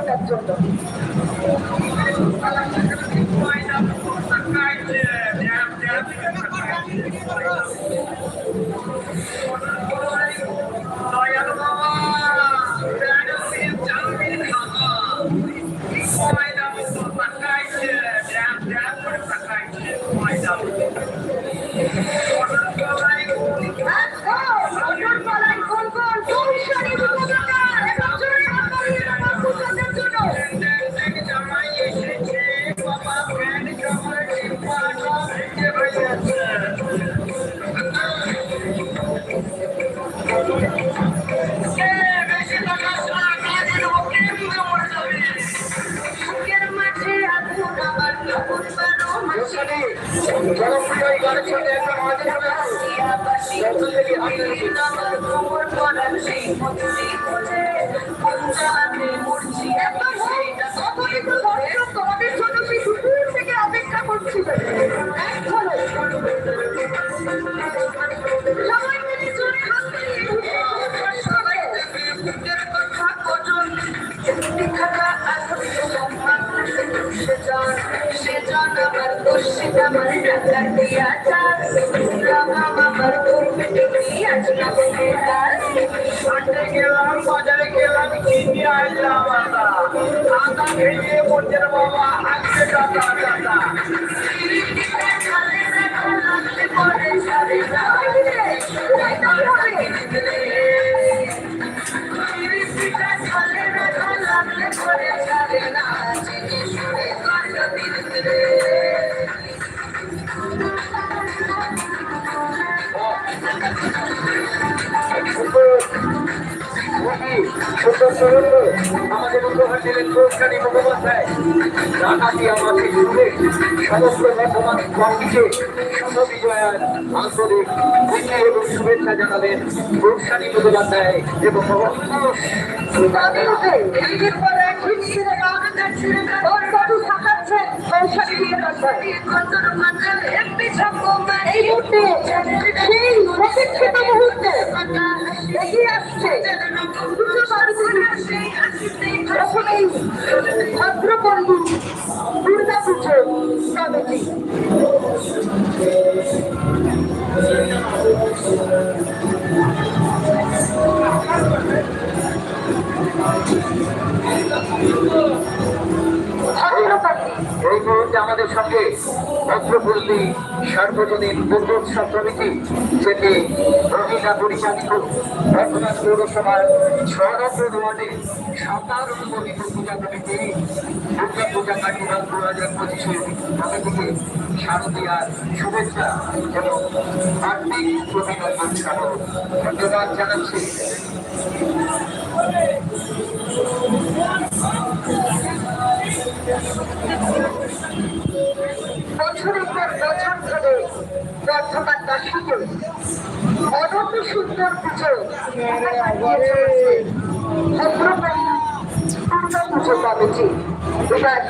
মুহূর্তটার জন্য মটর আসলে সম্মান সে জান সে জান আমার দোষিত টাকা টাকা আমাদের উপহার দিলেন কৌশালী মুখোপাধ্যায় রানাটি আমাকে শুনে সমস্ত বর্তমান কমিটিকে শুভ বিজয়ার আন্তরিক প্রীতি এবং শুভেচ্ছা জানালেন কৌশালী মুখোপাধ্যায় এবং এই মুহূর্তে সেই প্রতীক্ষিত মুহূর্তে এগিয়ে আসছে দুটো বাড়ি ভদ্রপল্লী দুর্গা পুজো কমিটি ভদ্রপল্লী এই মুহূর্তে আমাদের সঙ্গে ভদ্রপল্লী সার্বজনীন দুর্গোৎসব সমিতি যেটি মহিলা পরিচালিত বর্তমান পৌরসভার ছড়াত্র ওয়ার্ডে সাঁতার অনুমোদিত পূজা কমিটি দুর্গা পূজা কাটিমাল দু হাজার পঁচিশে কমিটিকে শারদীয়ার শুভেচ্ছা এবং আর্থিক অভিনন্দন সহ ধন্যবাদ জানাচ্ছি। বর্ধমানবাসীকে অনন্য সুন্দর পুজো। পুজো কমিটি। এবার